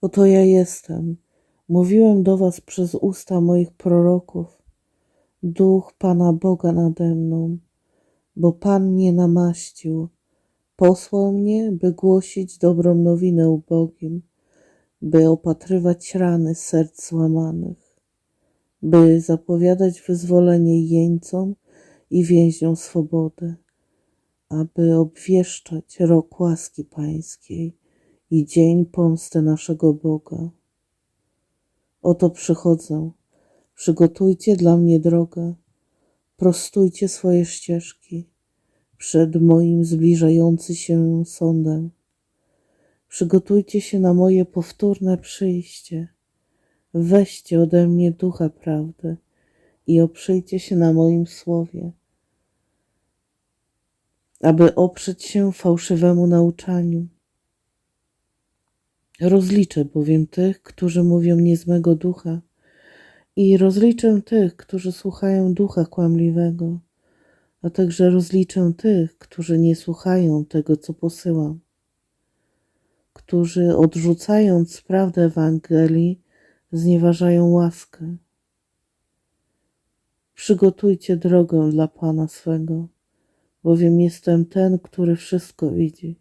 Oto ja jestem. Mówiłem do was przez usta moich proroków. Duch Pana Boga nade mną, bo Pan mnie namaścił. Posłał mnie, by głosić dobrą nowinę ubogim, by opatrywać rany serc złamanych, by zapowiadać wyzwolenie jeńcom i więźniom swobodę, aby obwieszczać rok łaski Pańskiej i dzień pomsty naszego Boga. Oto przychodzę. Przygotujcie dla mnie drogę, prostujcie swoje ścieżki przed moim zbliżający się sądem. Przygotujcie się na moje powtórne przyjście. Weźcie ode mnie ducha prawdy i oprzyjcie się na moim słowie, aby oprzeć się fałszywemu nauczaniu. Rozliczę bowiem tych, którzy mówią nie z mego ducha, i rozliczę tych, którzy słuchają ducha kłamliwego, a także rozliczę tych, którzy nie słuchają tego, co posyłam, którzy odrzucając prawdę Ewangelii, znieważają łaskę. Przygotujcie drogę dla Pana swego, bowiem jestem ten, który wszystko widzi.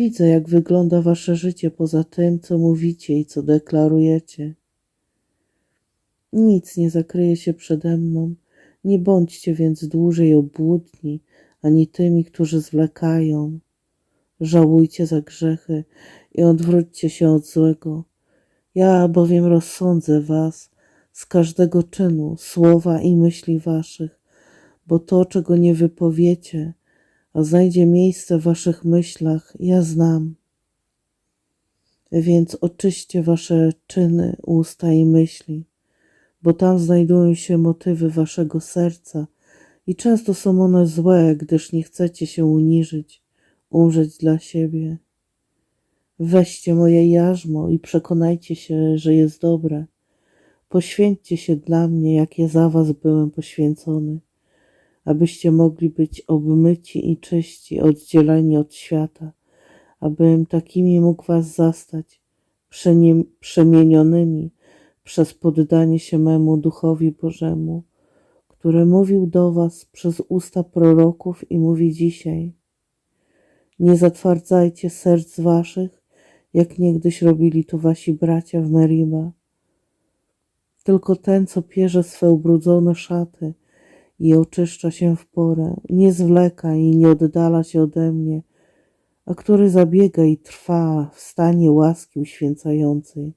Widzę, jak wygląda wasze życie poza tym, co mówicie i co deklarujecie. Nic nie zakryje się przede mną. Nie bądźcie więc dłużej obłudni, ani tymi, którzy zwlekają. Żałujcie za grzechy i odwróćcie się od złego. Ja bowiem rozsądzę was z każdego czynu, słowa i myśli waszych, bo to, czego nie wypowiecie, a znajdzie miejsce w waszych myślach, ja znam. Więc oczyście wasze czyny, usta i myśli, bo tam znajdują się motywy waszego serca i często są one złe, gdyż nie chcecie się uniżyć, umrzeć dla siebie. Weźcie moje jarzmo i przekonajcie się, że jest dobre. Poświęćcie się dla mnie, jak ja za was byłem poświęcony abyście mogli być obmyci i czyści, oddzieleni od świata, abym takimi mógł was zastać, przemienionymi przez poddanie się memu Duchowi Bożemu, który mówił do was przez usta proroków i mówi dzisiaj. Nie zatwardzajcie serc waszych, jak niegdyś robili to wasi bracia w Meriba. Tylko ten, co pierze swe ubrudzone szaty, i oczyszcza się w porę, nie zwleka i nie oddala się ode mnie, a który zabiega i trwa w stanie łaski uświęcającej.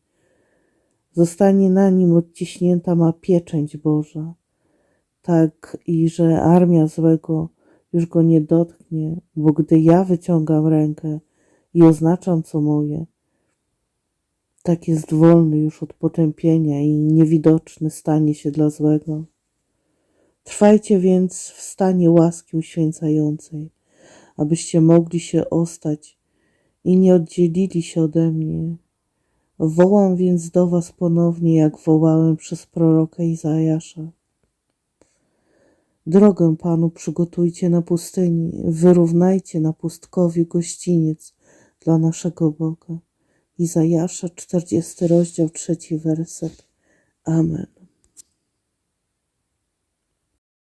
Zostanie na nim odciśnięta ma pieczęć Boża, tak i że armia złego już go nie dotknie, bo gdy ja wyciągam rękę i oznaczam co moje, tak jest wolny już od potępienia i niewidoczny stanie się dla złego. Trwajcie więc w stanie łaski uświęcającej, abyście mogli się ostać i nie oddzielili się ode mnie. Wołam więc do was ponownie, jak wołałem przez proroka Izajasza. Drogę Panu przygotujcie na pustyni, wyrównajcie na pustkowiu gościniec dla naszego Boga. Izajasza, 40 rozdział, trzeci werset. Amen.